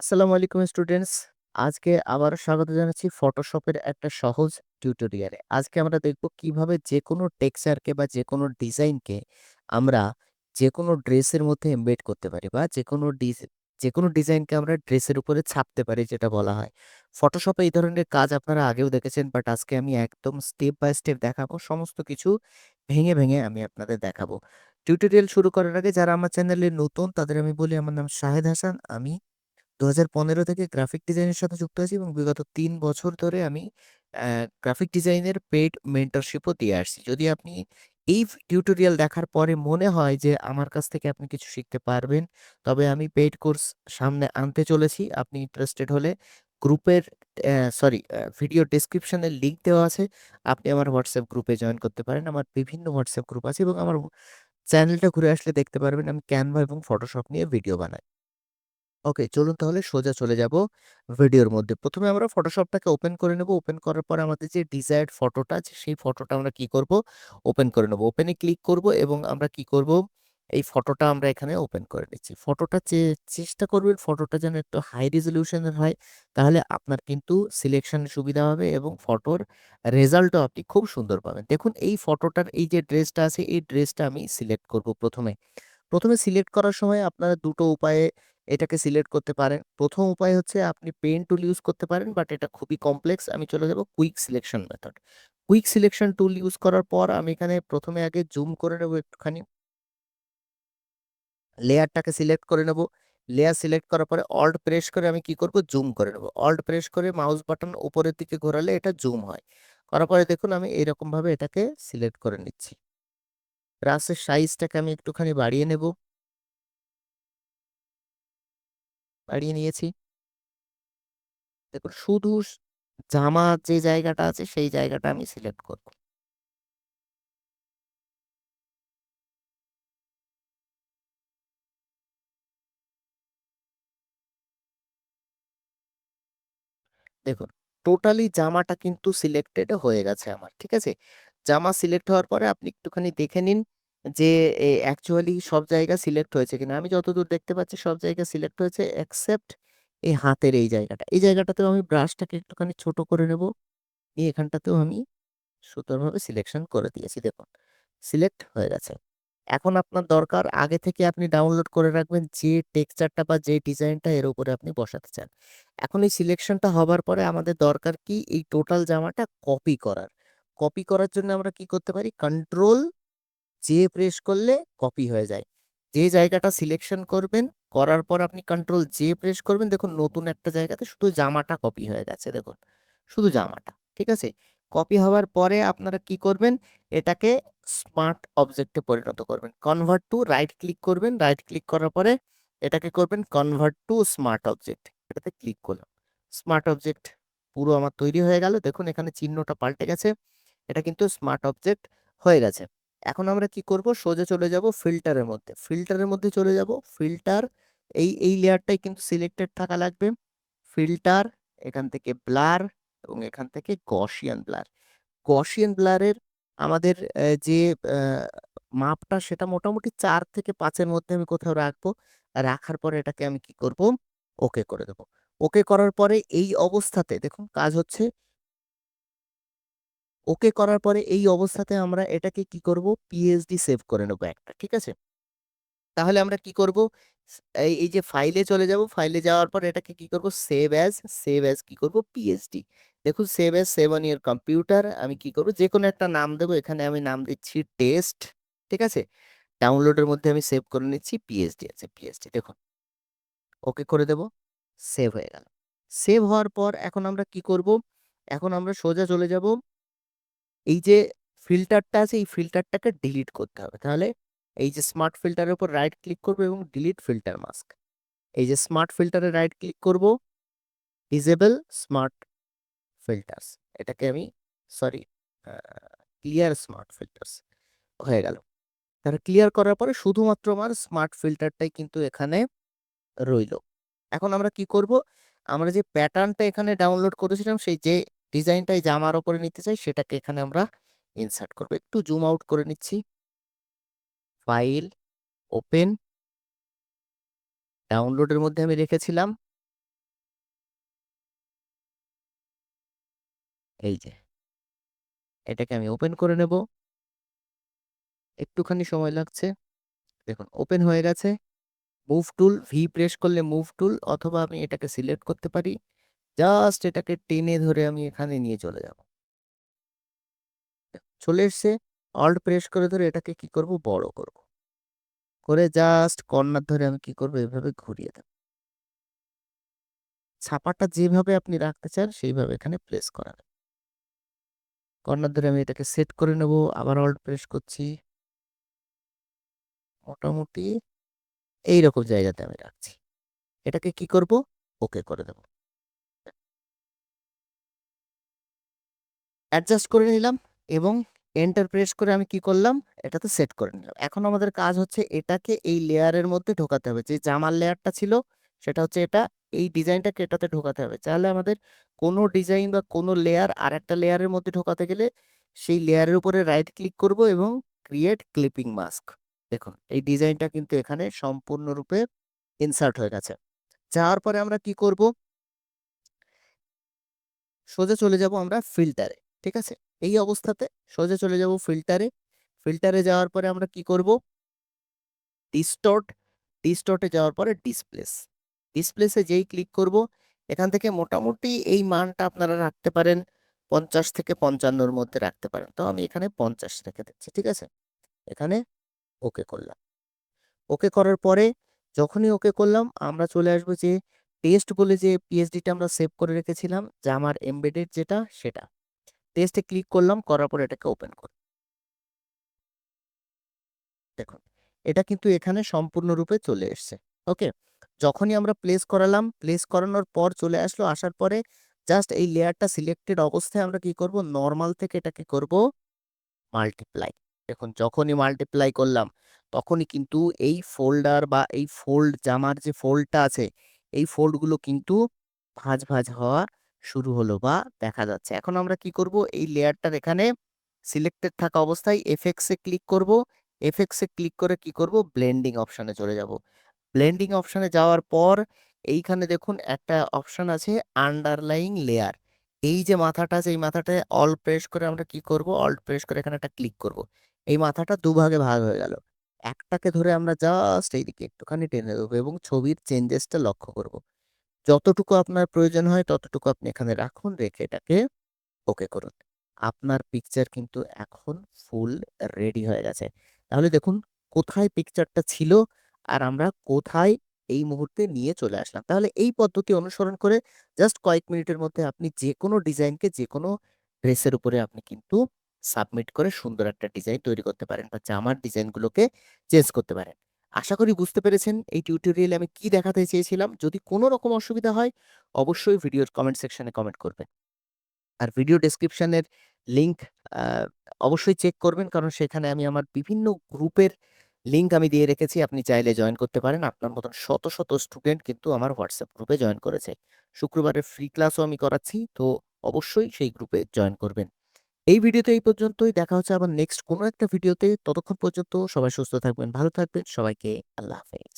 আসসালামু আলাইকুম স্টুডেন্টস। আজকে আবার স্বাগত জানাচ্ছি ফটোশপের একটা সহজ টিউটোরিয়ালে। আজকে আমরা দেখব কীভাবে যে কোনো টেক্সচারকে বা যে কোনো ডিজাইনকে আমরা যে কোনো ড্রেসের মধ্যে এমবেড করতে পারি বা যে কোনো ডিজ যেকোনো ডিজাইনকে আমরা ড্রেসের উপরে ছাপতে পারি যেটা বলা হয়। ফটোশপে এই ধরনের কাজ আপনারা আগেও দেখেছেন বাট আজকে আমি একদম স্টেপ বাই স্টেপ দেখাবো। সমস্ত কিছু ভেঙে, ভেঙে আমি আপনাদের দেখাবো। টিউটোরিয়াল শুরু করার আগে যারা আমার চ্যানেলে নতুন তাদের আমি বলি আমার নাম শাহেদ হাসান। আমি ২০১৫ থেকে গ্রাফিক ডিজাইনের সাথে যুক্ত আছি এবং বিগত তিন বছর ধরে আমি গ্রাফিক ডিজাইনের পেইড মেন্টরশিপও দিয়ে আসছি। যদি আপনি এই টিউটোরিয়াল দেখার পরে মনে হয় যে আমার কাছ থেকে আপনি কিছু শিখতে পারবেন, তবে আমি পেইড কোর্স সামনে আনতে চলেছি। আপনি ইন্টারেস্টেড হলে গ্রুপের সরি ভিডিও ডেসক্রিপশনে লিংক দেওয়া আছে। আপনি আমার হোয়াটসঅ্যাপ গ্রুপে জয়েন করতে পারেন। আমার বিভিন্ন হোয়াটসঅ্যাপ গ্রুপ আছে এবং আমার চ্যানেলটা ঘুরে আসলে দেখতে পারবেন আমি ক্যানভা এবং ফটোশপ নিয়ে ভিডিও বানাই। ওকে, চলুন তাহলে সোজা চলে যাব ভিডিওর মধ্যে। প্রথমে আমরা ফটোশপটাকে ওপেন করে নেব। ওপেন করার পর আমাদের যে ডিজায়ার্ড ফটোটা আছে সেই ফটোটা আমরা কি করব? ওপেন করে নেব। ওপেনে ক্লিক করব এবং আমরা কি করব? এই ফটোটা আমরা এখানে ওপেন করে নিচ্ছি। ফটোটা চেষ্টা করবেন ফটোটা যেন একটু হাই রেজোলিউশন এর হয়। তাহলে আপনার কিন্তু সিলেকশন সুবিধা হবে এবং ফটোর রেজাল্টও আপনি খুব সুন্দর পাবেন। দেখুন এই ফটোটার এই যে ড্রেসটা আছে এই ড্রেসটা আমি সিলেক্ট করব প্রথমে প্রথমে সিলেক্ট করার সময় আপনারা দুটো উপায়ে এটাকে সিলেক্ট করতে পারেন। প্রথম উপায় হচ্ছে আপনি পেন টুল ইউজ করতে পারেন বাট এটা খুবই কমপ্লেক্স। আমি চলে যাব quick selection method. Quick selection tool use করার পর আমি এখানে প্রথমে আগে জুম করে নেব একটুখানি। লেয়ারটাকে সিলেক্ট করে নেব। লেয়ার সিলেক্ট করার পরে অল্ট প্রেস করে আমি কি করব? জুম করে নেব। অল্ট প্রেস করে মাউস বাটন উপরের দিকে ঘোরালে এটা জুম হয়। করার পরে দেখুন আমি এরকমভাবে এটাকে সিলেক্ট করে নিচ্ছি। ব্রাশের সাইজটাকে আমি একটুখানি বাড়িয়ে নেব। বাড়িয়ে নিয়েছি। দেখুন, শুধু জামা যে জায়গাটা আছে, সেই জায়গাটা আমি সিলেক্ট করব। দেখুন টোটালি জামাটা কিন্তু সিলেক্টেড হয়ে গেছে আমার। ঠিক আছে? জামা সিলেক্ট হওয়ার পরে আপনি একটুখানি দেখে নিন যে, এ অ্যাকচুয়ালি সব জায়গা সিলেক্ট হয়েছে কিনা। আমি যতদূর দেখতে পাচ্ছি সব জায়গা সিলেক্ট হয়েছে এক্সেপ্ট এই হাতের এই জায়গাটা। এই জায়গাটাতেও আমি ব্রাশটাকে একটুখানি ছোট করে নেব। নিয়ে এখানটাতেও আমি সুন্দরভাবে সিলেকশন করে দিয়েছি, দেখুন। সিলেক্ট হয়ে গেছে। এখন আপনার দরকার, আগে থেকে আপনি ডাউনলোড করে রাখবেন যে টেক্সচারটা বা যে ডিজাইনটা এর উপরে আপনি বসাতে চান। এখন এই সিলেকশনটা হবার পরে আমাদের দরকার কি? এই টোটাল জামাটা কপি করার। কপি করার জন্য আমরা কি করতে পারি? কন্ট্রোল জে প্রেস করলে কপি হয়ে যায়। যে জায়গাটা সিলেকশন করবেন, করার পর আপনি কন্ট্রোল জে প্রেস করবেন দেখুন নতুন একটা জায়গাতে শুধু জামাটা কপি হয়ে গেছে দেখুন। শুধু জামাটা। ঠিক আছে? কপি হওয়ার পরে আপনারা কি করবেন? এটাকে স্মার্ট অবজেক্ট পরিণত করবেন। কনভার্ট টু রাইট ক্লিক করবেন। রাইট ক্লিক করার পরে এটাকে করবেন কনভার্ট টু স্মার্ট অবজেক্ট। এটাতে ক্লিক করলাম। স্মার্ট অবজেক্ট পুরো আমার তৈরি হয়ে গেল। দেখুন এখানে চিহ্নটা পাল্টে গেছে। এটা কিন্তু স্মার্ট অবজেক্ট হয়ে গেছে। এখন আমরা কি করব? সোজা চলে যাব ফিল্টারের মধ্যে। ফিল্টারের মধ্যে চলে যাব। ফিল্টার এই, এই লেয়ারটাই কিন্তু সিলেক্টেড থাকা লাগবে। ফিল্টার এখান থেকে ব্লার এবং এখান থেকে গসিয়ান ব্লার। গসিয়ান ব্লারের আমাদের যে মাপটা সেটা মোটামুটি চার থেকে পাঁচের মধ্যে আমি কোথাও রাখব। রাখার পরে এটাকে আমি কি করব? ওকে করে দেব। ওকে করার পরে এই অবস্থাতে দেখুন কাজ হচ্ছে ওকে করার পরে এই অবস্থাতে আমরা এটাকে কি করব? পিএইচডি সেভ করে নেব একটা। ঠিক আছে? তাহলে আমরা কি করব? এই, যে ফাইলে চলে যাব। ফাইলে যাওয়ার পর এটাকে কি করব? সেভ অ্যাজ, সেভ অ্যাজ কি করব? পিএইচডি দেখুন save as save on your computer আমি কি করব? যে কোনো একটা নাম দেব। এখানে আমি নাম দিচ্ছি টেস্ট। ঠিক আছে? ডাউনলোডের মধ্যে আমি সেভ করে নিচ্ছি পিএইচডি আছে পিএসডি দেখুন। ওকে করে দেব। সেভ হয়ে গেল। সেভ হওয়ার পর এখন আমরা কি করব? এখন আমরা সোজা চলে যাব এই যে ফিল্টারটা আছে, এই ফিল্টারটাকে ডিলিট করতে হবে। তাহলে এই যে স্মার্ট ফিল্টারের উপর রাইট ক্লিক করব এবং ডিলিট ফিল্টার মাস্ক। এই যে স্মার্ট ফিল্টারে রাইট ক্লিক করব। Disable smart filters. এটাকে আমি সরি ক্লিয়ার স্মার্ট ফিল্টারস হয়ে গেল। তাহলে ক্লিয়ার করার পরে শুধুমাত্র আমার স্মার্ট ফিল্টারটাই কিন্তু এখানে রইল। এখন আমরা কি করব? আমরা যে প্যাটার্নটা এখানে ডাউনলোড করেছিলাম, সেই যে ডিজাইনটাই জামার ওপরে নিতে চাই, সেটাকে এখানে আমরা ইনসার্ট করব। একটু জুম আউট করে নিচ্ছি। ফাইল ওপেন ডাউনলোডের মধ্যে আমি রেখেছিলাম। এই যে, এটাকে আমি ওপেন করে নেব। একটুখানি সময় লাগছে। দেখুন ওপেন হয়ে গেছে। মুভ টুল ভি প্রেস করলে মুভ টুল অথবা আমি এটাকে সিলেক্ট করতে পারি। জাস্ট এটাকে টেনে ধরে আমি এখানে নিয়ে চলে যাব। চলে এসছে অল্ট প্রেস করে ধরে এটাকে কি করব? বড় করব। করে জাস্ট কর্নার ধরে আমি কি করব? এভাবে ঘুরিয়ে দেব। ছাপাটা যেভাবে আপনি রাখতে চান, সেইভাবে এখানে প্লেস করা কর্নার ধরে আমি এটাকে সেট করে নেব। আবার অল্ট প্রেস করছি। মোটামুটি এইরকম জায়গাতে আমি রাখছি। এটাকে কি করব? ওকে করে দেব। অ্যাডজাস্ট করে নিলাম এবং এন্টার প্রেস করে আমি কি করলাম? এটাতে সেট করে নিলাম। এখন আমাদের কাজ হচ্ছে এটাকে এই লেয়ারের মধ্যে ঢোকাতে হবে। যে জামার লেয়ারটা ছিল, সেটা হচ্ছে এটা, এই ডিজাইনটাকে এটাতে ঢোকাতে হবে। তাহলে আমাদের কোনো ডিজাইন বা কোনো লেয়ার আর একটা লেয়ারের মধ্যে ঢোকাতে গেলে সেই লেয়ারের উপরে রাইট ক্লিক করব এবং ক্রিয়েট ক্লিপিং মাস্ক দেখুন, এই ডিজাইনটা কিন্তু এখানে সম্পূর্ণরূপে ইনসার্ট হয়ে গেছে। যাওয়ার পরে আমরা কি করব? সোজা চলে যাব আমরা ফিল্টারে ঠিক আছে? এই অবস্থাতে সোজা চলে যাব ফিল্টারে ফিল্টারে যাওয়ার পরে আমরা কি করব? ডিস্টর্ট ডিস্টর্টে যাওয়ার পরে ডিসপ্লেস ডিসপ্লেসে যেই ক্লিক করব, এখান থেকে মোটামুটি এই মানটা আপনারা রাখতে পারেন পঞ্চাশ থেকে পঞ্চান্নর মধ্যে রাখতে পারেন। তো আমি এখানে পঞ্চাশ রেখে দিচ্ছি, ঠিক আছে? এখানে ওকে করলাম। ওকে করার পরে যখনই ওকে করলাম, আমরা চলে আসব যে টেস্ট বলে যে পিএইচডিটা আমরা সেভ করে রেখেছিলাম, যে আমার এমবেডেড যেটা, সেটা। টেস্টে ক্লিক করলাম, করার পর এটাকে ওপেন করি দেখুন, এটা কিন্তু এখানে সম্পূর্ণরূপে চলে এসছে ওকে যখনই আমরা প্লেস করালাম প্লেস করানোর পর চলে আসলো, আসার পরে জাস্ট এই লেয়ারটা সিলেক্টেড অবস্থায় আমরা কি করব? নর্মাল থেকে এটাকে করব মাল্টিপ্লাই দেখুন, যখনই মাল্টিপ্লাই করলাম, তখনই কিন্তু এই ফোল্ডার বা এই ফোল্ড জামার যে ফোল্ডটা আছে, এই ফোল্ডগুলো কিন্তু ভাঁজ ভাঁজ হওয়া শুরু হলো বা দেখা যাচ্ছে। এখন আমরা কি করব? এই লেয়ারটার এখানে সিলেক্টেড থাকা অবস্থায় এফেক্টসে ক্লিক করব। এফেক্টসে ক্লিক করে কি করব? ব্লেন্ডিং অপশানে চলে যাব। ব্লেন্ডিং অপশানে যাওয়ার পর এইখানে দেখুন একটা অপশান আছে আন্ডারলাইং লেয়ার এই যে মাথাটা আছে, এই মাথাটায় অল প্রেস করে আমরা কি করব? অল্ট প্রেস করে এখানে একটা ক্লিক করব। এই মাথাটা দুভাগে ভাগ হয়ে গেল। একটাকে ধরে আমরা জাস্ট এইদিকে একটুখানি টেনে দেবো এবং ছবির চেঞ্জেসটা লক্ষ্য করব। যতটুকু আপনার প্রয়োজন হয়, ততটুকু আপনি এখানে রাখুন, রেখে এটাকে ওকে করুন। আপনার পিকচার কিন্তু এখন ফুল রেডি হয়ে গেছে। তাহলে দেখুন কোথায় পিকচারটা ছিল আর আমরা কোথায় এই মুহূর্তে নিয়ে চলে আসলাম। তাহলে এই পদ্ধতি অনুসরণ করে জাস্ট কয়েক মিনিটের মধ্যে আপনি যে কোনো ডিজাইনকে যে কোনো ড্রেসের উপরে আপনি কিন্তু সাবমিট করে সুন্দর একটা ডিজাইন তৈরি করতে পারেন বা জামার ডিজাইনগুলোকে চেঞ্জ করতে পারেন। আশা করি বুঝতে পেরেছেন এই টিউটোরিয়ালে আমি কি দেখাতে চেয়েছিলাম। যদি কোনো রকম অসুবিধা হয়, অবশ্যই ভিডিওর কমেন্ট সেকশনে কমেন্ট করবেন। আর ভিডিও ডেসক্রিপশনের লিংক অবশ্যই চেক করবেন, কারণ সেখানে আমি আমার বিভিন্ন গ্রুপের লিংক আমি দিয়ে রেখেছি। আপনি চাইলে জয়েন করতে পারেন। আপনার মতন শত শত স্টুডেন্ট কিন্তু আমার হোয়াটসঅ্যাপ গ্রুপে জয়েন করেছে। শুক্রবারের ফ্রি ক্লাসও আমি করাচ্ছি, তো অবশ্যই সেই গ্রুপে জয়েন করবেন। এই ভিডিওতে এই পর্যন্তই। দেখা হচ্ছে আবার নেক্সট কোনো একটা ভিডিওতে। ততক্ষণ পর্যন্ত সবাই সুস্থ থাকবেন, ভালো থাকবেন। সবাইকে আল্লাহ হাফেজ।